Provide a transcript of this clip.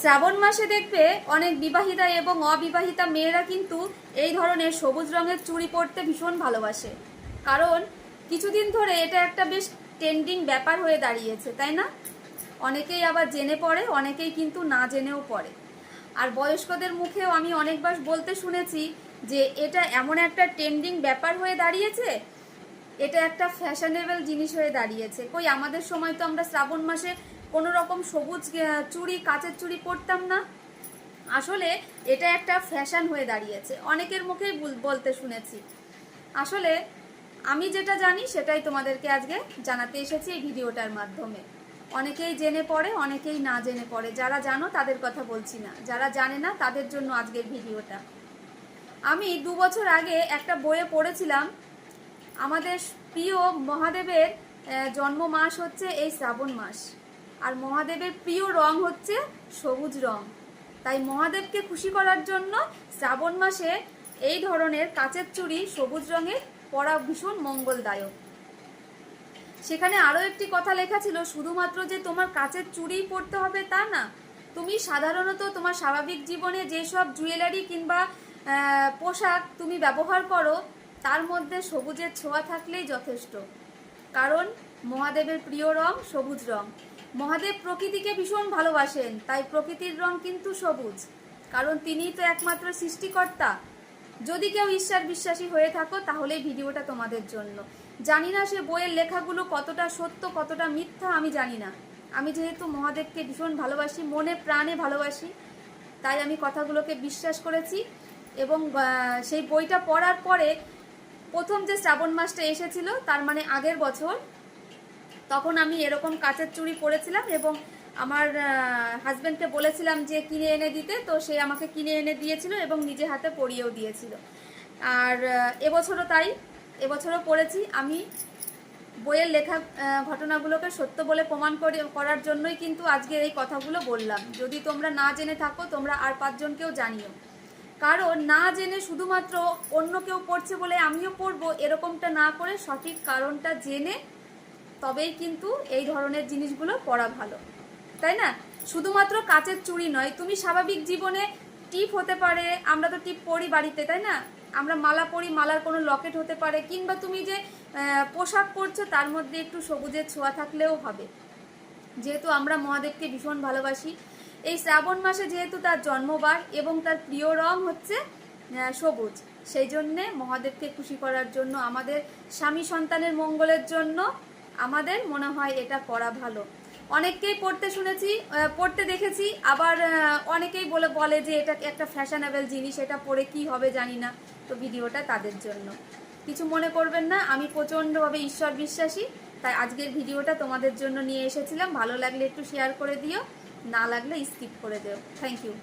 শ্রাবণ মাসে দেখবে অনেক বিবাহিতা এবং অবিবাহিতা মেয়েরা কিন্তু এই ধরনের সবুজ রঙের চুড়ি পরতে ভীষণ ভালোবাসে। কারণ কিছুদিন ধরে এটা একটা বেশ ট্রেন্ডিং ব্যাপার হয়ে দাঁড়িয়েছে, তাই না? অনেকেই আবার জেনে পড়ে, অনেকেই কিন্তু না জেনেও পড়ে। আর বয়স্কদের মুখেও আমি অনেকবার বলতে শুনেছি যে এটা এমন একটা ট্রেন্ডিং ব্যাপার হয়ে দাঁড়িয়েছে, এটা একটা ফ্যাশনেবল জিনিস হয়ে দাঁড়িয়েছে। কই, আমাদের সময় তো আমরা শ্রাবণ মাসে কোনো রকম সবুজ চুড়ি, কাচের চুড়ি পরতাম না। আসলে এটা একটা ফ্যাশন হয়ে দাঁড়িয়েছে। অনেকের মুখেই বল- বলতে শুনেছি। আসলে আমি যেটা জানি, সেটাই তোমাদেরকে আজকে জানাতে এসেছি এই ভিডিওটার মাধ্যমে। অনেকেই জেনে পড়ে, অনেকেই না জেনে পড়ে। যারা জানো, তাদের কথা বলছি না। যারা জানে না, তাদের জন্য আজকের ভিডিওটা। আমি দু বছর আগে একটা বইয়ে পড়েছিলাম। আমাদের প্রিয় মহাদেবের জন্ম মাস হচ্ছে এই শ্রাবণ মাস। আর মহাদেবের প্রিয় রং হচ্ছে সবুজ রং। তাই মহাদেবকে খুশি করার জন্য শ্রাবণ মাসে এই ধরনের কাচের চুড়ি সবুজ রঙের পরা ভীষণ মঙ্গলদায়ক। সেখানে আরও একটি কথা লেখা ছিল, শুধুমাত্র যে তোমার কাচের চুড়িই পরতে হবে তা না, তুমি সাধারণত তোমার স্বাভাবিক জীবনে যেসব জুয়েলারি কিংবা পোশাক তুমি ব্যবহার করো, তার মধ্যে সবুজের ছোঁয়া থাকলেই যথেষ্ট। কারণ মহাদেবের প্রিয় রং সবুজ রং। মহাদেব প্রকৃতিকে ভীষণ ভালোবাসেন, তাই প্রকৃতির রং কিন্তু সবুজ। কারণ তিনিই তো একমাত্র সৃষ্টিকর্তা। যদি কেউ ঈশ্বর বিশ্বাসী হয়ে থাকো তাহলে ভিডিওটা তোমাদের জন্য। জানি না সে বইয়ের লেখাগুলো কতটা সত্য, কতটা মিথ্যা, আমি জানি না। আমি যেহেতু মহাদেবকে ভীষণ ভালোবাসি, মনে প্রাণে ভালোবাসি, তাই আমি কথাগুলোকে বিশ্বাস করেছি এবং সেই বইটা পড়ার পরে প্রথম যে শ্রাবণ মাসটা এসেছিল, তার মানে আগের বছর তখন আমি এরকম কাচের চুড়ি পরেছিলাম এবং আমার হাজব্যান্ডকে বলেছিলাম যে কিনে এনে দিতে, তো সে আমাকে কিনে এনে দিয়েছিল এবং নিজে হাতে পরিয়েও দিয়েছিল। আর এবছরও তাই, এবছরও পড়েছি আমি বইয়ের লেখা ঘটনাগুলোকে সত্য বলে প্রমাণ করে, করার জন্যই কিন্তু আজকে এই কথাগুলো বললাম। যদি তোমরা না জেনে থাকো, তোমরা আর পাঁচজনকেও জানিও। কারণ না জেনে শুধুমাত্র অন্য কেউ পড়ছে বলে আমিও পড়ব, এরকমটা না করে সঠিক কারণটা জেনে তবেই কিন্তু এই ধরনের জিনিসগুলো পড়া ভালো। তাই না? শুধুমাত্র কাচের চুড়ি নয়, তুমি স্বাভাবিক জীবনে টিপ হতে পারে, আমরা তো টিপ পরি বাড়িতে, তাই না? আমরা মালা পরি, মালার কোনো লকেট হতে পারে, কিংবা তুমি যে পোশাক পরছো তার মধ্যে একটু সবুজের ছোঁয়া থাকলেও হবে। যেহেতু আমরা মহাদেবকে ভীষণ ভালোবাসি, এই শ্রাবণ মাসে যেহেতু তার জন্মবার এবং তার প্রিয় রং হচ্ছে সবুজ, সেই জন্যে মহাদেবকে খুশি করার জন্য, আমাদের স্বামী সন্তানের মঙ্গলের জন্য আমাদের মনে হয় এটা করা ভালো। অনেককেই পড়তে শুনেছি পড়তে দেখেছি, আবার অনেকেই বলে বলে যে এটা একটা ফ্যাশনেবল জিনিস, এটা পরে কি হবে জানি না। তো ভিডিওটা তাদের জন্য। কিছু মনে করবেন না, আমি প্রচণ্ডভাবে ঈশ্বর বিশ্বাসী, তাই আজকের ভিডিওটা তোমাদের জন্য নিয়ে এসেছিলাম। ভালো লাগলে একটু শেয়ার করে দিও, না লাগলে স্কিপ করে দিও। Thank you